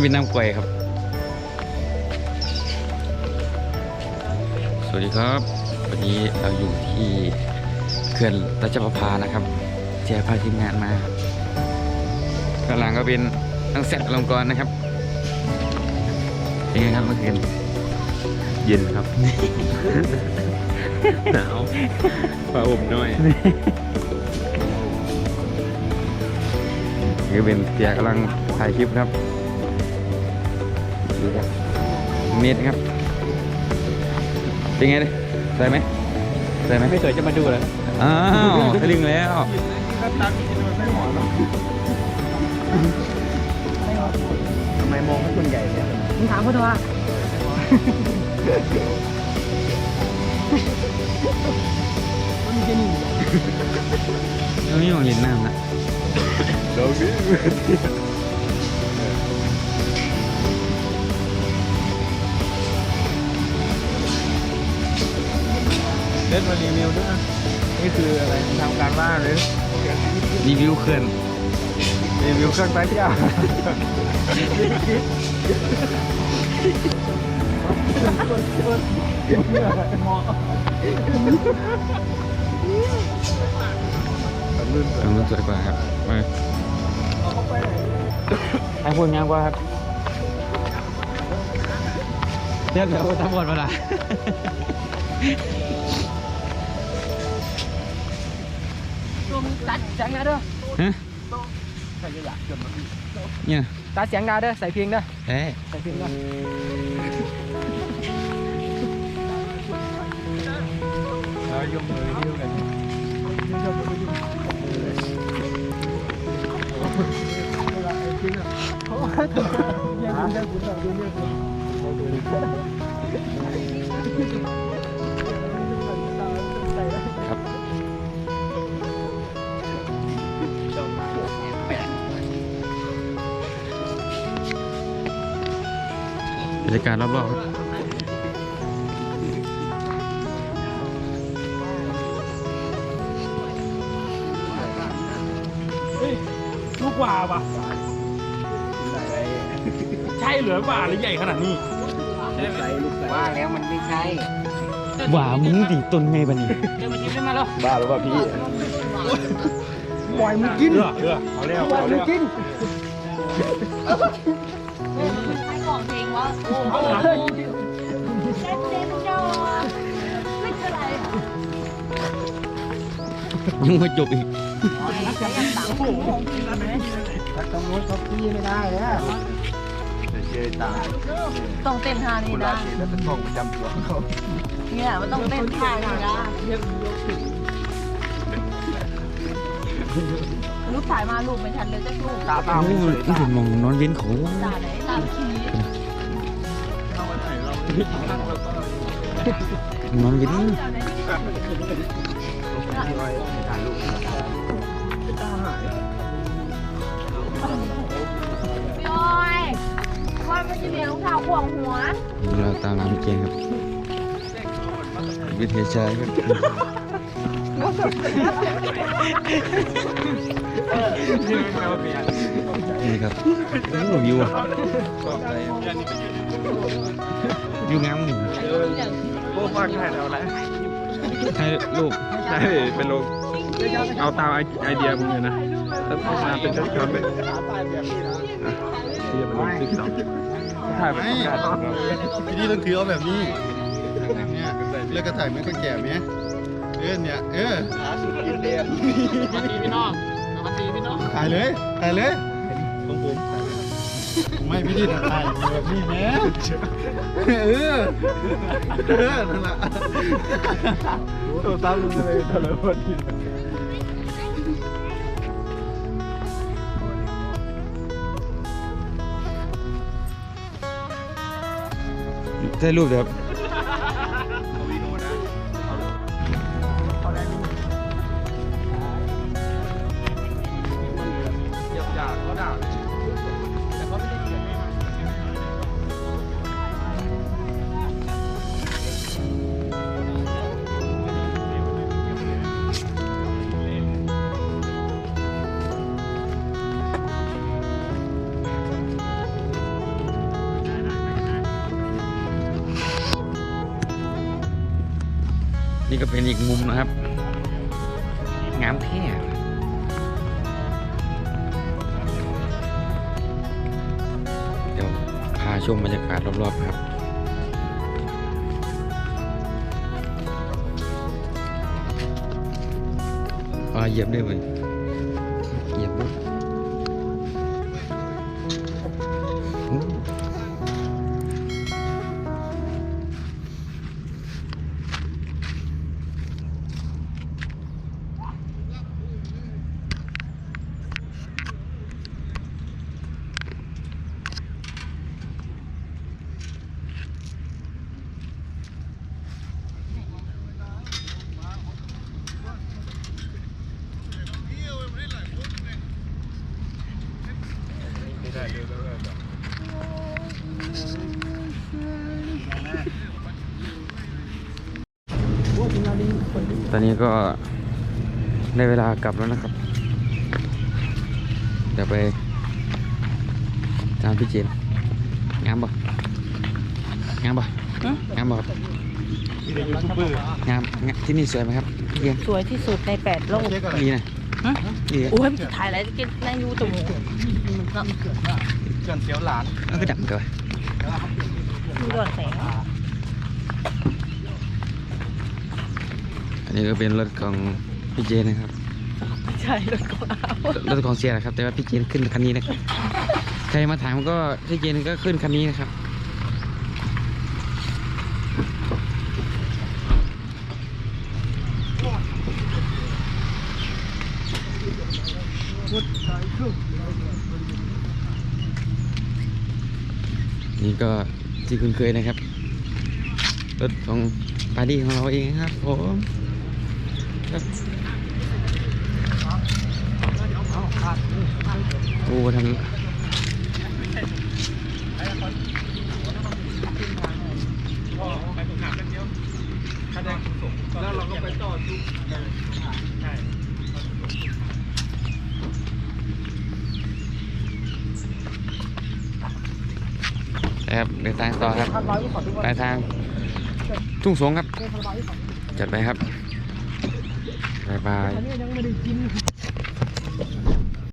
มันเป็นน้ำกล้วยครับ สวัสดีครับ วันนี้เราอยู่ที่เขื่อนราชประภานะครับแจพาทีมงานมาข้างหลังก็เป็นทั้งเซตลงกรณ์นะครับเป็นไงครับเมื่อคืนเย็นครับ หนาวผ้าห่มน้อยนี่เป็นเสียกำลังถ่ายคลิปครับ ดูครับเน็ตครับ เป็นไงเนี่ยได้ไหมได้ไหมไม่เคยจะมาดูเลยอ้าวทะลึงแล้วทำไมมองให้คนใหญ่เนี่ยมึงถามเขาดูว่าตรงนี้มองเห็นน้ำนะเราดิ เล่นมารีวิวด้วยนะนี่คืออะไรทำการบ้านหรือรีวิวเขื่อนรีวิวเครื่องไปเที่ยวตรงนู้นสวยกว่าครับมาให้พูดงามกว่าครับเรียกแล้วทั้งหมดเวลารวมตัดเสียงนาเด้อฮะ เนี่ยตัดเสียงนาเด้อใส่เพลงเด้อเฮ้ยใส่เพลงเด้อเรรยากาศรอบๆครับลูกว่าปะใช่เหลือกว่าหรือใหญ่ขนาดนี้ว่าแล้วมันไม่ใช่หว่ามึงดิต้นไงบันนี้เดี๋ยวมาชิมได้มาแล้วบ้าหรือเปล่าพี่ปล่อยมึงกินเลือกเลือกเอาเร็วปล่อยเอามึเร็งวกินใคร บอกเพลงว่าโอ้โหเจ็บเจ็บจอไม่เป็นไรยังไม่จบอีกตัดตรงนู้นเขาพี่ไม่ได้แล้วเจอตาต้องเต้นท่านี้โบรานะณแล้วเป็นของประจำตัวของเขาเนี่ยมันต้องเต้นท่านี้นะลูกถ่ายมาลูกไม่ทันเลยจะลูกตาเปล่าโอ้ยนี่ผมมองนอนเว้นเขาตาไหนตาขี้ นอนเว้นพี่อ้อยว่ามันจะเลี้ยงสาวขวงหัวเราตามน้ำเกงครับ วิทยาชัยครับนี่ครับโอ้วิวอะ วิวงามหนึ่งโบ้ฟาดใช่แล้วนะให้ลูกใช่เป็นลงเอาตามไอเดียมึงเลยนะแล้วออกมาเป็นช็อตๆเลยเดียเป็นลงติ๊กต็อกถ่ายเป็นประกาศของเราพี่ดีต้องถือเอาแบบนี้เนี่ยแล้วก็ถ่ายมันก็แก่ไหมเออเนี่ยเออพี่น้องมาตีพี่น้องถ่ายเลยถ่ายเลยของผม ไม่พี่ดีถ่ายแบบนี้แม่เออเออนั่นแหละตัวตามมึงเลยแต่ละคนได้รูปเดี๋ยว ก็เป็นอีกมุมนะครับ งามแท้เดี๋ยวพาชมบรรยากาศรอบๆครับพาเยียบได้ไหม ตอนนี้ก็ได้เวลากลับแล้วนะครับ เดี๋ยวไปตามพี่เจนงามบ่งามบ่งามบ่ครับที่ได้ยูทูบเบอร์งามงามที่นี่สวยไหมครับพี่เจนสวยที่สุดในแปดโลกเช็คอะไรดีนะดีนะโอ้ยมันจะถ่ายอะไรกินในยูทูบมันก็เกินเสียวหลานเอาก็ดับเถอะมีหลอดแสง อันนี้ก็เป็นรถของพี่เจนนะครับ ใช่รถก็เอารถของเสียนะครับ แต่ว่าพี่เจนขึ้นคันนี้นะครับ ใครมาถามก็พี่เจนก็ขึ้นคันนี้นะครับ นี่ก็ที่คุณเคยนะครับ รถของปาร์ตี้ของเราเองครับผมครับ โอ้ทางแล้วเราก็ไปต่อทุกนะครับเดินทางต่อครับปลายทาง ทุ่งสงครับ จัดไปครับ บายบาย